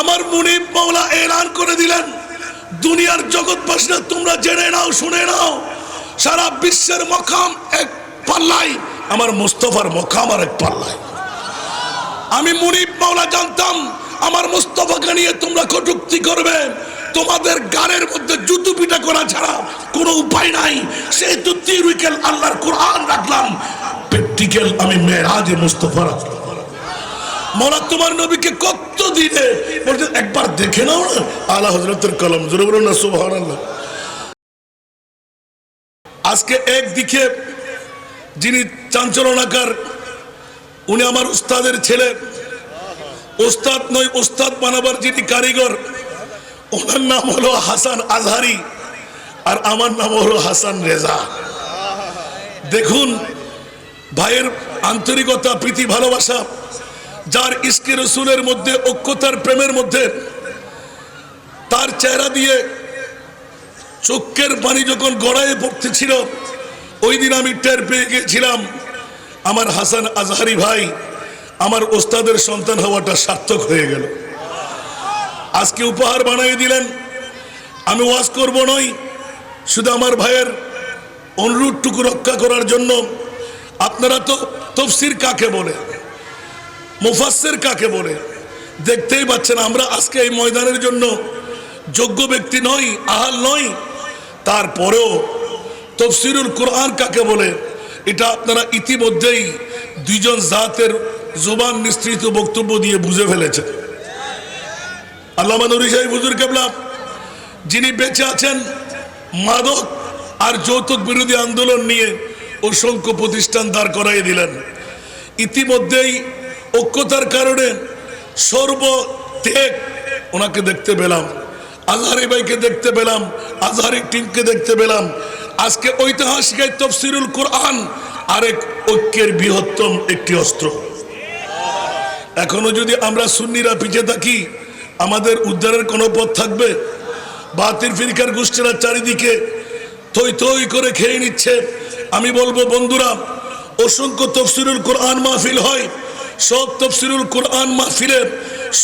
আমার মুনিব মাওলা এলান করে দিলেন। দুনিয়ার জগৎবাসীরা তোমরা জেনে নাও, শুনে নাও। সারা বিশ্বের মকাম এক পাল্লাই, আমার মুস্তফার মকাম আর এক পাল্লাই। আমি মুনিব মাওলা জানতাম, আমার মুস্তফাকে নিয়ে তোমরা কটুক্তি করবে। তোমাদের গানের মধ্যে জুতু পিটা করা ছাড়া কোনো উপায় নাই। সেই তিরুইকেল আল্লাহর কোরআন রাখলাম। প্র্যাকটিক্যাল আমি মেরাজে মুস্তফা রাখলাম। মৌলা, তোমার নবীকে কত দিনে একবার দেখে নাও না, আলা হজরতের কলম, জোরে না, সুবহানাল্লাহ। আজকে একদিকে যিনি চাঞ্চলনাকার উনি আমার উস্তাদের ছেলে। ওস্তাদ নয় ওস্তাদ বানাবার যিনি কারিগর, ওনার নাম হলো হাসান আজহারি, আর আমার নাম হলো হাসান রেজা। দেখুন, ভাইয়ের আন্তরিকতা, প্রীতি, ভালোবাসা যার ইস্কি রসুলের মধ্যে, ঐক্যতার প্রেমের মধ্যে, তার চেহারা দিয়ে চোখের পানি যখন গড়াইয়ে পড়তেছিল, ওই দিন আমি টের পেয়ে গিয়েছিলাম, আমার হাসান আজহারি ভাই আমার ওস্তাদের সন্তান হওয়াটা সার্থক হয়ে গেল। আজকে উপহার বানিয়ে দিলেন। আমি ওয়াজ করব নই শুধু আমার ভাইয়ের অনুরোধটুকু রক্ষা করার জন্য। আপনারা তো তফসির কাকে বলে? মুফাসের কাকে বলে? দেখতেই পাচ্ছেন, আমরা আজকে এই ময়দানের জন্য যোগ্য ব্যক্তি নই, আহাল নই। তারপরেও তফসিরুল কোরআন কাকে বলে? এটা আপনারা ইতিমধ্যেই দুইজন জাতের জোবান নিঃসৃত বক্তব্য দিয়ে বুঝে ফেলেছেন। আল্লাহ নুরি সাহেব, হুজুর কেবলা, যিনি বেঁচে আছেন, মাদক আর যৌতুক বিরোধী আন্দোলন নিয়ে অসংখ্য প্রতিষ্ঠান দাঁড় করাই দিলেন। ইতিমধ্যেই ঐক্যতার কারণে সর্বত্যাগ ওনাকে দেখতে পেলাম। আজহারি ভাইকে দেখতে পেলাম, আজহারি টিমকে দেখতে পেলাম। আজকে ঐতিহাসিক তফসিরুল কোরআন আরেক ঐক্যের বৃহত্তম একটি অস্ত্র। এখনও যদি আমরা সুন্নিরা পিছিয়ে থাকি, আমাদের উদ্ধারের কোনো পথ থাকবে? বাতিল ফিরকার গোষ্ঠীরা চারিদিকে থই থই করে খেয়ে নিচ্ছে। আমি বলব, বন্ধুরা, অসংখ্য তফসিরুল কোরআন মাহফিল হয়। সব তফসিরুল কোরআন মাহফিলে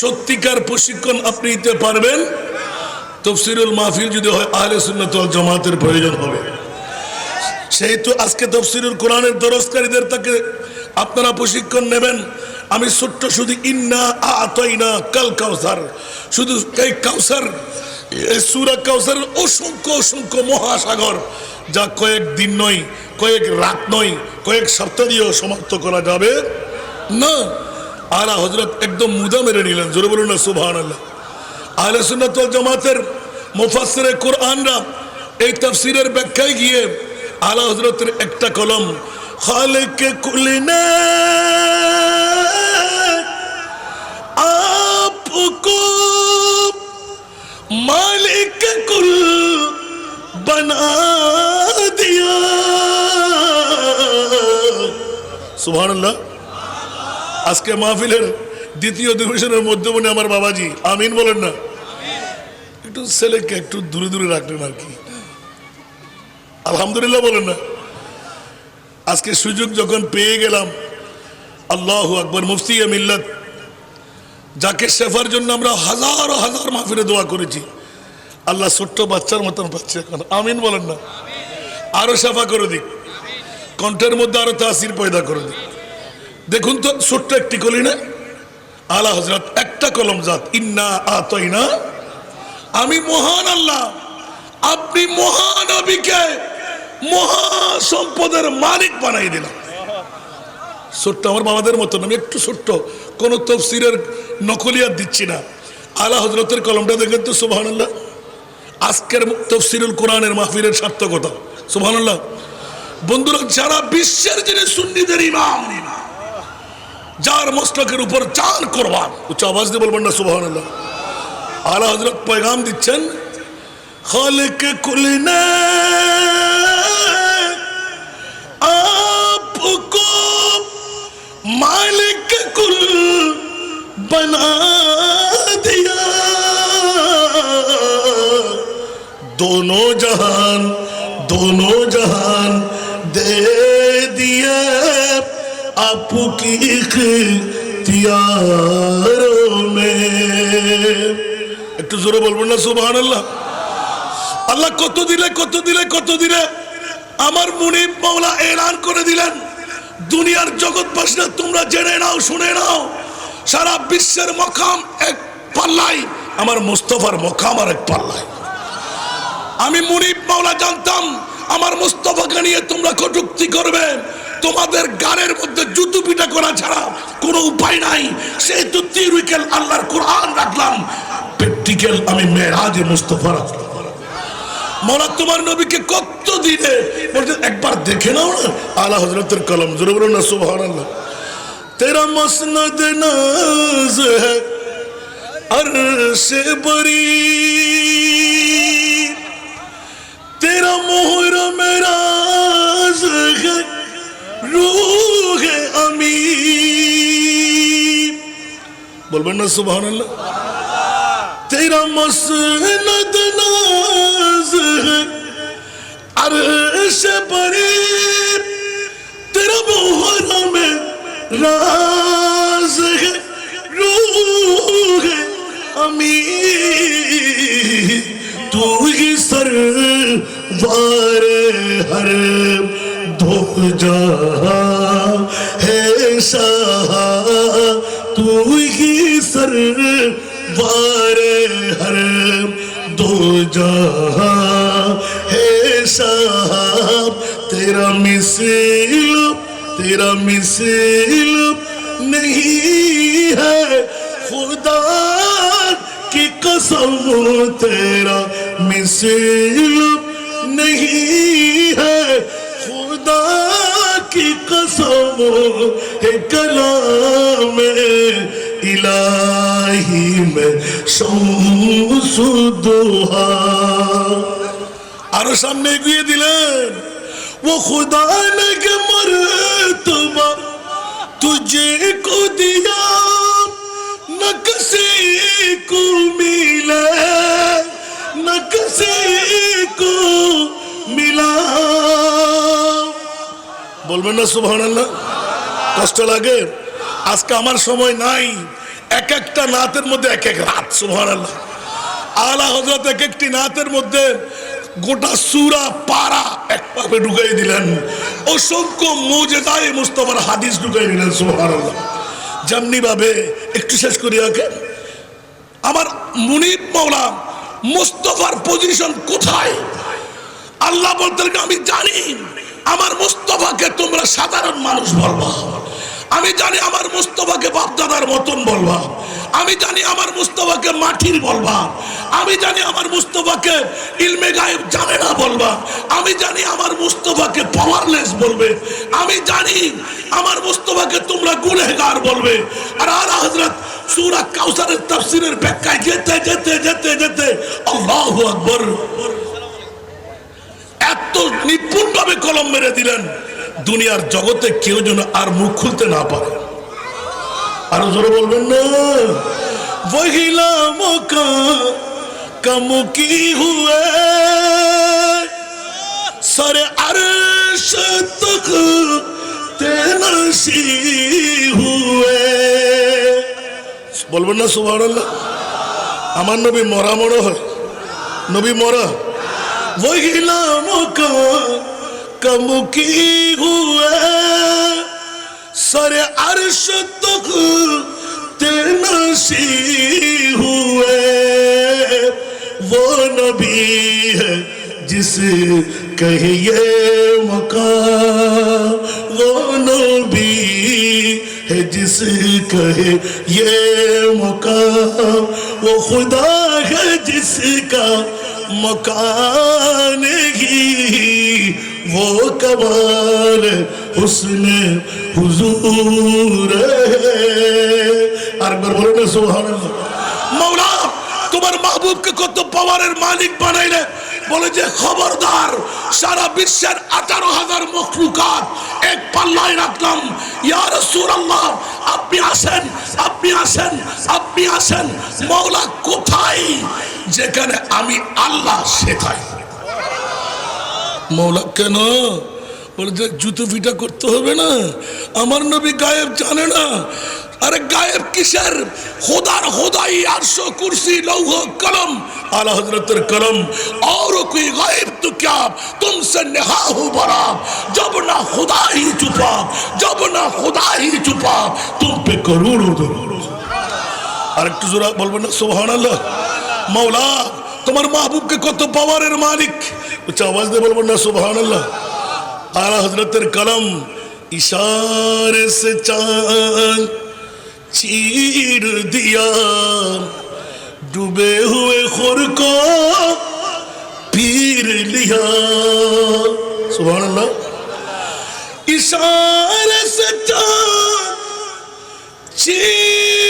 সত্যিকার প্রশিক্ষণ আপনি নিতে পারবেন। তফসিরুল মাহফিল যদি হয়, আহলে সুন্নাত জামাতের প্রয়োজন হবে। সেহেতু আজকে তফসিরুল কোরআনের দরসকারীদের তাকে আপনারা প্রশিক্ষণ নেবেন। আমি ছোট্ট শুধু ইন্না আতইনা কাল কাউসার। শুধু এই কাউসার সুরা কাউসার অসংখ্য অসংখ্য মহাসাগর যা কয়েক দিন নয়, কয়েক রাত নয়, কয়েক সপ্তাহ দিয়েও সমাপ্ত করা যাবে। না আলা হজরত একদম মুদা মেরে নিলেন জোরে বলুন না সুবহান আল্লাহ আহলে সুন্নাত ওয়াল জামাতের মুফাসসিরে কোরআনরা এই তাফসীরের ব্যাখ্যায় গিয়ে আলা হজরতের একটা কলম খালেক কুলনা आपको मालिक कुल बना दिया সুবহানাল্লাহ আজকে মাহফিলের দ্বিতীয় অধিবেশনের মধ্যমণি আমার বাবাজি। আমিন বলেন না। একটু ছেলেকে একটু দূরে দূরে রাখলেন আর কি। আলহামদুলিল্লাহ বলেন না। আজকে সুযোগ যখন পেয়ে গেলাম, আল্লাহ আকবর, মুফতি মিল্লাত, যাকে শেফার জন্য আমরা হাজার হাজার মাহফিলে দোয়া করেছি, আল্লাহ ছোট্ট বাচ্চার মতন পাচ্ছে এখন। আমিন বলেন না। আরও শেফা করে দিক। কণ্ঠের মধ্যে আরও তাসির পয়দা করে দিক। দেখুন তো, ছোট্ট একটি কলি না? আলা হজরত একটা কলম জাত, ইন্না আতইনা। আমি মহান আল্লাহ, আপনি মহান মহানবীকে মহা সম্পদের মালিক বানাই দিলাম। ছোট্ট আমার বাবাদের মতন, আমি একটু ছোট্ট, কোনো তফসিরের নকলিয়াত দিচ্ছি না। আলা হজরতের কলমটা দেখলেন তো সুবাহ আজকের তফসিরুল কোরআনের মাহফিলের সার্থকতা সুবাহ বন্ধুরা, যারা বিশ্বের যিনি সুন্নিদের ইমাম ইমাম যার মস্তকের উপর চার করবান উচ্চ আওয়াজ দিয়ে বলবেন না সুবাহ আলা হজরত পয়গাম দিচ্ছেন খালেক কুলনা आपको मालिक कुल बना दिया दोनों जहान दोनों जहान दे दिए आपकी इख्तियारों में একটু জোরে বলবেন না সুবাহান আল্লাহ আল্লাহ কত দিলে কত দিলে কত দিলে আমার মুনিব মাওলা এলান করে দিলেন দুনিয়ার জগৎবাসীরা তোমরা জেনে নাও শুনে নাও সারা বিশ্বের মকাম এক পাল্লাই আমার মুস্তফার মকাম আর এক পাল্লাই আমি মুনিব মাওলা জানতাম আমার মুস্তফাকে নিয়ে তোমরা কটুক্তি করবে তোমাদের গানের মধ্যে জুতু পিটা করা ছাড়া কোনো উপায় নাই সেহেতু তিরুইকেল আল্লাহর কোরআন রাখলাম প্র্যাকটিক্যাল আমি মেরাজে মুস্তফা রাখলাম মৌলা তোমার নবীকে কত দিনে বলছে একবার দেখে নাও না আলা হজরতের কলম জোরে বলো না সুবহানাল্লাহ তেরা মসনদ নাজ है अर्श बरी तेरा मोहर मेरा है রুহে আমি বলবেন না সুবহান আল্লাহ তেরা মসনদ নাজ আরশ পরে তেরা মোহরম রাজ রুহ আমি তুই সরওয়ার হর जा है शाह, तू ही सर वारे हर दो जा। है शाह, तेरा मिसिल तेरा मिसिल नहीं है। खुदा की कसम, तेरा मिसिल नहीं है। سم کلام الہی میں شمس دوہا আর সামনে এগিয়ে দিলেন। ও খুদা নাকি মরে তোমার তুজে কুদ বলবেন না, সুবহানাল্লাহ। কষ্ট লাগে। আজকে আমার সময় নাই। এক একটা নাতের মধ্যে এক এক রাত, সুবহানাল্লাহ। আলা হজরত এক একটি নাতের মধ্যে গোটা সুরা পারা এক পাপে ঢুকাই দিলেন। অসংখ্য মুজেদায় মুস্তফার হাদিস ঢুকাই দিলেন, সুবহানাল্লাহ। যেমনি ভাবে একটু শেষ করি ওকে আমার মুনিব মাওলা মুস্তফার পজিশন কোথায়? আল্লাহ বলতেন, আমি জানি। আমার মুস্তফাকে তোমরা সাধারণ মানুষ বলবা। আমি জানি আমার মুস্তফাকে বাপদাদার মতন বলবা। আমি জানি আমার মুস্তফাকে মাটির বলবা। আমি জানি আমার মুস্তফাকে ইলমে গায়েব জানে না বলবা। আমি জানি আমার মুস্তফাকে পাওয়ারলেস বলবে। আমি জানি আমার মুস্তফাকে তোমরা গুনেগার বলবে। আর আলা হযরত সূরা কাউসারের তাফসীরের ব্যাখ্যায় যেতে যেতে যেতে যেতে, আল্লাহু আকবার। এত নিপুণ ভাবে কলম মেরে দিলেন। দুনিয়ার জগতে কেউ যেন আর মুখ খুলতে না পারে। আরও জোরে বলবেন না? বহিলা মকা কমুকি হুয়ে? সরে হুয়ে। বলবেন না, সুবহানাল্লাহ? আমার নবী মরা মরা হয়। নবী মরা। وہی ناموں کو کم کی ہوئے۔ سر عرش تک تنسی ہوئے۔ وہ نبی ہے جس کہیے مقام۔ وہ نبی ہے جس کہیے مقام۔ وہ خدا ہے جس کا मकान ही वो कमाल हुस्न हुजूर আর একবার বলুন না সুবহানাল্লাহ মাওলা তোমার মাহবুবকে কত পাওয়ারের মালিক বানাইলে বলে যে খবরদার সারা বিশ্বের আঠারো হাজার মখলুকাত এক পাল্লায় রাখলাম ইয়া রাসূলুল্লাহ আপনি আসেন আপনি আসেন আপনি আসেন মাওলা কোথায় যেখানে আমি আল্লাহ শেখাই মৌলা কেন বলে যে জুতো পিটা করতে হবে না আমার নবী গায়েব জানে না আরে গায়েব কিসের খোদার খোদাই আরশো কুরসি লৌহ কলম आला हजरत कलम और कोई गायब तो क्या तुमसे नेहा हो बरा जब ना खुदा ही छुपा जब ना खुदा ही छुपा तुम पे करोड़ों दरोड़ আর একটু জোরা বলবেন না সোহান আল্লাহ মৌলা তোমার মাহবুবকে কত পাওয়ারের মালিক। উচ্চ আওয়াজ দিয়ে বলব না সুবহান আল্লাহ আলা হজরতের কলম, ইশারে সে চাঁদ, চির দিয়া ডুবে হুয়ে খোর কো পীর লিয়া। সুবহান আল্লাহ ইশারে সে চাঁদ, চির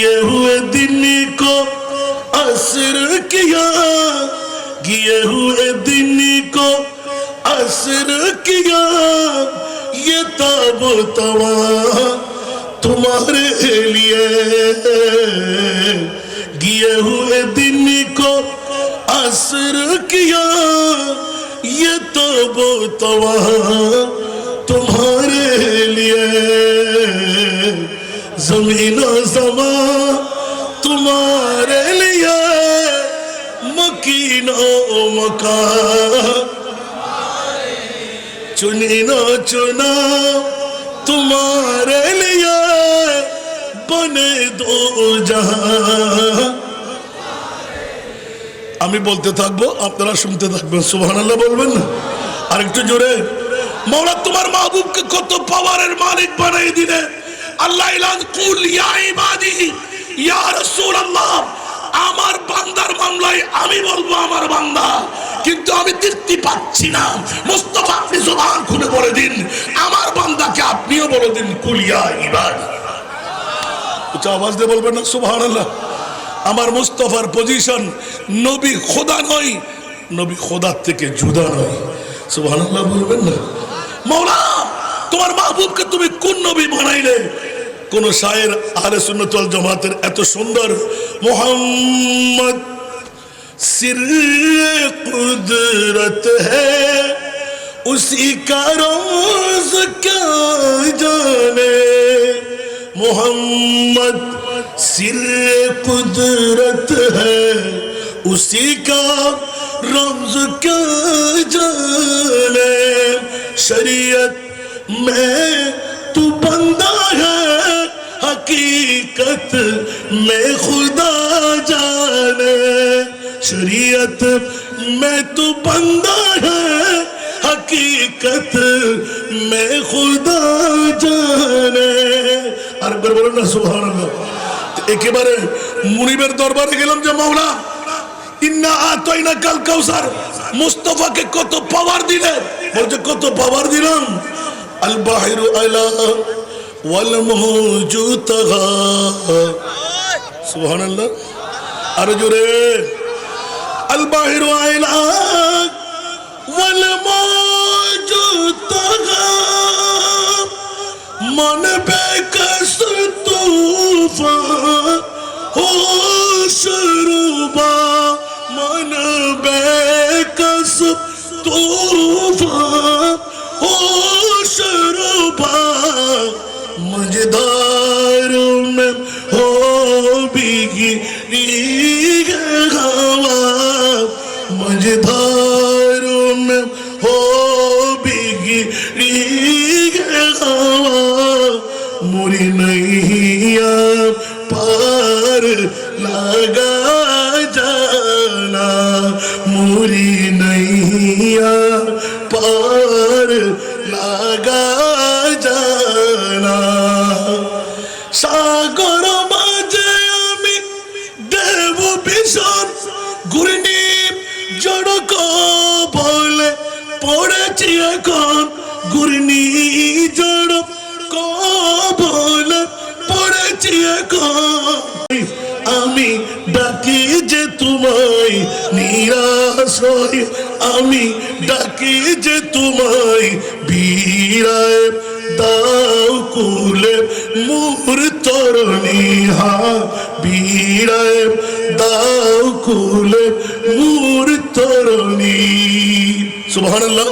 गिए हुए दिन को असर किया गिए हुए दिन को असर किया ये तब तवा तुम्हारे लिए गिए हुए दिन को असर किया ये तब तवा तुम्हारे लिए জমিন জমা তোমার লিয়ে মকিন মকা চুনিন চুনা তোমার লিয়ে বনে দো আমি বলতে থাকব, আপনারা শুনতে থাকবেন সুহান বলবেন আরেকটু জোরে। মৌলা তোমার মাহবুবকে কত পাওয়ারের মালিক বানাই দিলে। আল্লাহ ইলান কুল ইয়া ইবাদি, ইয়া রাসূলুল্লাহ, আমার বান্দার মামলায় আমি বলব আমার বান্দা, কিন্তু আমি তৃপ্তি পাচ্ছি না। মুস্তফা, আপনি জবান খুলে বলে দিন, আমার বান্দাকে আপনিও বলে দিন কুলিয়া ইবাদি। উচ্চ আওয়াজ দিয়ে বলবেন না, সুবহানাল্লাহ। আমার মুস্তফার পজিশন নবী খোদা নয়, নবী খোদার থেকে জুদা নয়। সুবহানাল্লাহ বলবেন না। মৌলা তোমার মাহবুবকে তুমি কোন নবী বানাইলে? কোন শায়ের আহলে সুন্নতল জমাতের এত সুন্দর মোহাম্মদ سر قدرت ہے اسی کا روز کیا جانے محمد سر قدرت ہے اسی کا رمز کیا جانے شریعت میں تو بندہ ہے हकीकत में खुदा जाने शरीयत में तू बंदा है हकीकत में खुदा জানে আরেকবার বলুন না সুবহানাল্লাহ একেবারে মুনিবের দরবারে গেলাম যে মাওলা ইন্না আতাইনা কাল কাউসার মুস্তাফাকে কত পাওয়ার দিলে বলছে কত পাওয়ার দিলাম আল বাহিরু আলা সুহান আল্লাহ আরে জোরে। আল বাহির মন বেকস তুফা। হোশ রুবা মন বেকস তুফা। হোশ রুবা बेकस तूफान हो शरुबा मजदार में हो बिगी हवा मजदार আমি ডাকি যে তোমায়, নিরাশ হই আমি ডাকি যে তোমায়, বীরায় দাও কুলে মোর তরণী, হা, বীরায় দাও কুলে মূর তরণী। সুবহানাল্লাহ,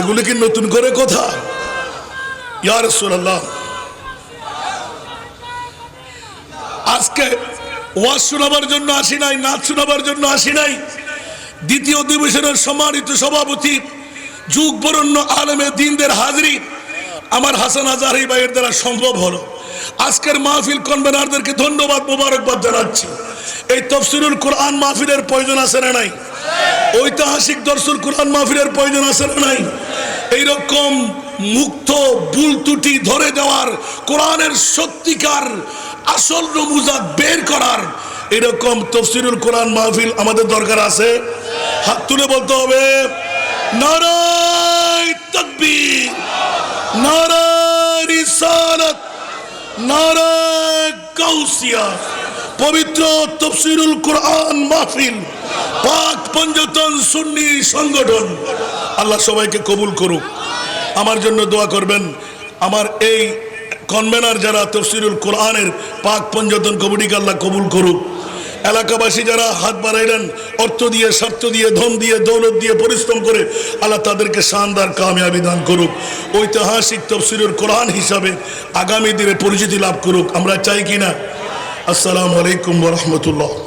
এগুলো কি নতুন করে কথা? ইয়া রাসূলুল্লাহ ওয়াজ শোনাবার জন্য আসি নাই, নাচ শোনাবার জন্য আসি নাই। দ্বিতীয় অধিবেশনের সম্মানিত সভাপতি যুগ বরণ্য আলমে দিনদের হাজরি আমার হাসান আজারি ভাইয়ের দ্বারা সম্ভব হলো। আজকের মাহফিল কনভেনারদেরকে ধন্যবাদ, মোবারকবাদ জানাচ্ছি। এই তফসিলুল কোরআন মাহফিলের প্রয়োজন আছে না নাই? ঐতিহাসিক দর্শন কোরআন মাহফিলের প্রয়োজন আছে না নাই? এইরকম মুক্ত, ভুল ত্রুটি ধরে দেওয়ার কোরআনের সত্যিকার আসল নমুজা বের করার এরকম তফসিরুল কোরআন মাহফিল আমাদের দরকার আছে। হাত তুলে বলতে হবে, নারায় তকবীর, নারায় নারায় গাউসিয়া পবিত্র তফসিরুল কোরআন মাহফিল, পাক পঞ্জতন সুন্নি সংগঠন। আল্লাহ সবাইকে কবুল করুক। আমার জন্য দোয়া করবেন। আমার এই কনভেনার যারা তফসিরুল কোরআনের পাক পঞ্জতন কমিটিকে আল্লাহ কবুল করুক। এলাকাবাসী যারা হাত বাড়াইলেন, অর্থ দিয়ে, স্বার্থ দিয়ে, ধন দিয়ে, দৌলত দিয়ে পরিশ্রম করে, আল্লাহ তাদেরকে শানদার কামিয়াবি দান করুক। ঐতিহাসিক তফসিরুল কোরআন হিসাবে আগামী দিনে পরিচিতি লাভ করুক। আমরা চাই কিনা? আসসালামু আলাইকুম রহমতুল্লাহ।